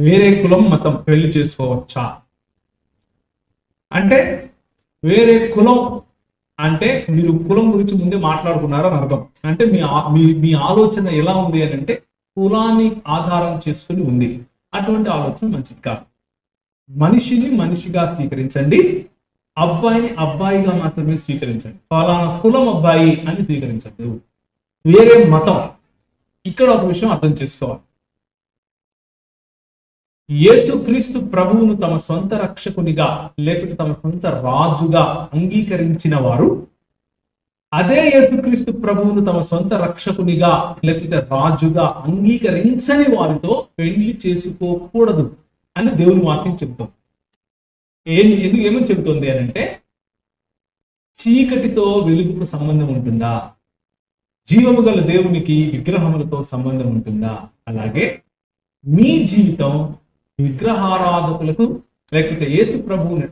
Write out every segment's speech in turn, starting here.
వేరే కులం మతం పెళ్ళి చేసుకోవచ్చా? అంటే వేరే కులం అంటే మీరు కులం గురించి ముందే మాట్లాడుకున్నారని అర్థం. అంటే మీ మీ మీ ఆలోచన ఎలా ఉంది అని అంటే కులాన్ని ఆధారం చేసుకుని ఉంది. అటువంటి ఆలోచన మంచిది కాదు. మనిషిని మనిషిగా స్వీకరించండి. అబ్బాయిని అబ్బాయిగా మాత్రమే స్వీకరించండి. ఫలానా కులం అబ్బాయి అని స్వీకరించండి. వేరే మతం. ఇక్కడ ఒక విషయం అర్థం చేసుకోవాలి. యేసుక్రీస్తు ప్రభువును తమ సొంత రక్షకునిగా లేకపోతే తమ సొంత రాజుగా అంగీకరించిన వారు అదే యేసుక్రీస్తు ప్రభువును తమ సొంత రక్షకునిగా లేకపోతే రాజుగా అంగీకరించని వారితో పెళ్ళి చేసుకోకూడదు అని దేవుని వాక్యం చెబుతాం ఏం ఎందుకు ఏమని చెబుతుంది అని అంటే చీకటితో వెలుగుకు సంబంధం ఉంటుందా? జీవము గల దేవునికి విగ్రహములతో సంబంధం ఉంటుందా? అలాగే మీ జీవితం విగ్రహారాధకులకు లేకపోతే యేసు ప్రభువుని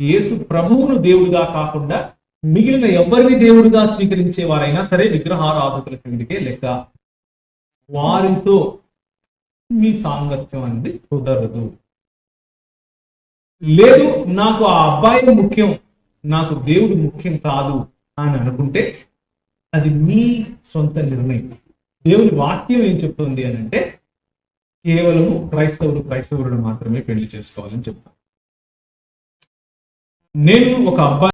యేసు ప్రభువును దేవుడిగా కాకుండా మిగిలిన ఎవరిని దేవుడిగా స్వీకరించే వారైనా సరే విగ్రహారాధకుల కిందకే లెక్క? వారితో మీ సాంగత్యం అనేది కుదరదు. లేదు నాకు ఆ అబ్బాయి ముఖ్యం నాకు దేవుడు ముఖ్యం కాదు అని అనుకుంటే అది మీ సొంత నిర్ణయం. దేవుని వాక్యం ఏం చెప్తుంది అని అంటే కేవలం క్రైస్తవుడు క్రైస్తవుడు మాత్రమే పెళ్ళి చేసుకోవాలని చెప్తాను. నేను ఒక అబ్బాయి